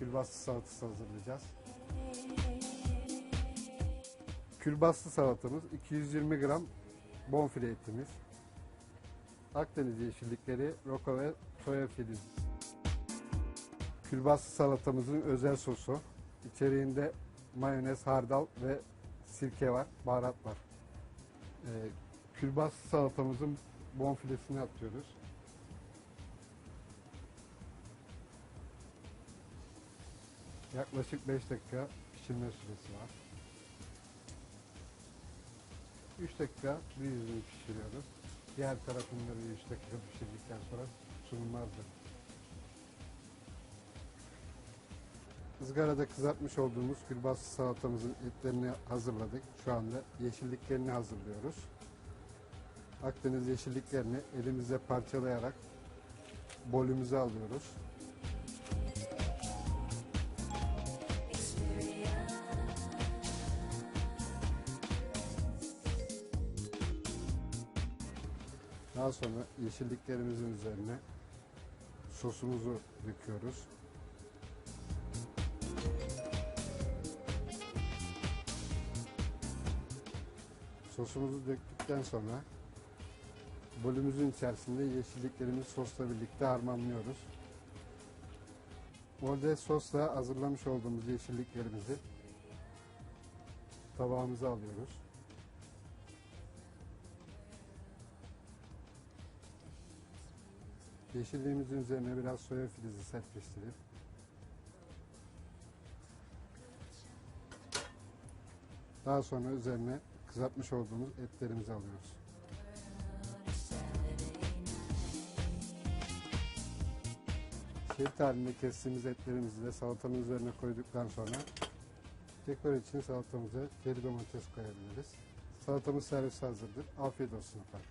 külbastı salatası hazırlayacağız. Külbastı salatamız 220 gram bonfile etimiz. Akdeniz yeşillikleri, roka ve soya filizi. Külbastı salatamızın özel sosu. İçeriğinde mayonez, hardal ve sirke var, baharat var. Ee, külbastı salatamızın bonfilesini atıyoruz. Yaklaşık 5 dakika pişirme süresi var. 3 dakika bir yüzünü pişiriyoruz. Diğer tarafını da bir 3 dakika pişirdikten sonra sunum hazır. Izgarada kızartmış olduğumuz külbastı salatamızın etlerini hazırladık. Şu anda yeşilliklerini hazırlıyoruz. Akdeniz yeşilliklerini elimizle parçalayarak bolümüze alıyoruz. Daha sonra yeşilliklerimizin üzerine sosumuzu döküyoruz. Sosumuzu döktükten sonra bolümüzün içerisinde yeşilliklerimizi sosla birlikte harmanlıyoruz. Orada sosla hazırlamış olduğumuz yeşilliklerimizi tabağımıza alıyoruz. Yeşilliğimizin üzerine biraz soya filizi serpiştirip daha sonra üzerine kızartmış olduğumuz etlerimizi alıyoruz. Şerit halinde kestiğimiz etlerimizi de salatanın üzerine koyduktan sonra dekor için salatamıza çeri domates koyabiliriz. Salatamız servis hazırdır. Afiyet olsun efendim.